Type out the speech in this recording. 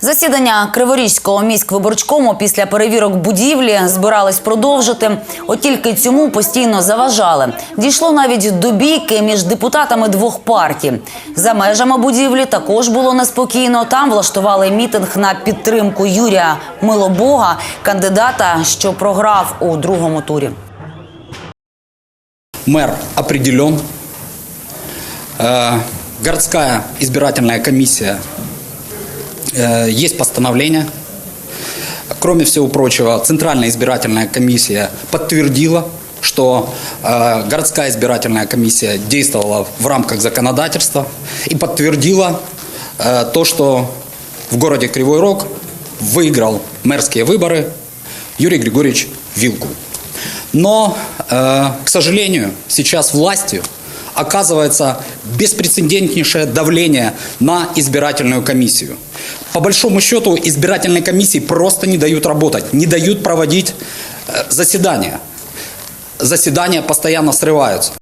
Засідання Криворізького міськвиборчкому після перевірок будівлі збирались продовжити. От тільки цьому постійно заважали. Дійшло навіть до бійки між депутатами двох партій. За межами будівлі також було неспокійно. Там влаштували мітинг на підтримку Юрія Милобога, кандидата, що програв у другому турі. Мэр определен. Э, Городская избирательная комиссия. Э, Есть постановление. Кроме всего прочего, Центральная избирательная комиссия подтвердила, что э, городская избирательная комиссия действовала в рамках законодательства и подтвердила э, то, что в городе Кривой Рог выиграл мэрские выборы Юрий Григорьевич Вилку. Но, к сожалению, сейчас властью оказывается беспрецедентнейшее давление на избирательную комиссию. По большому счету, избирательной комиссии просто не дают работать, не дают проводить э, заседания. Заседания постоянно срываются.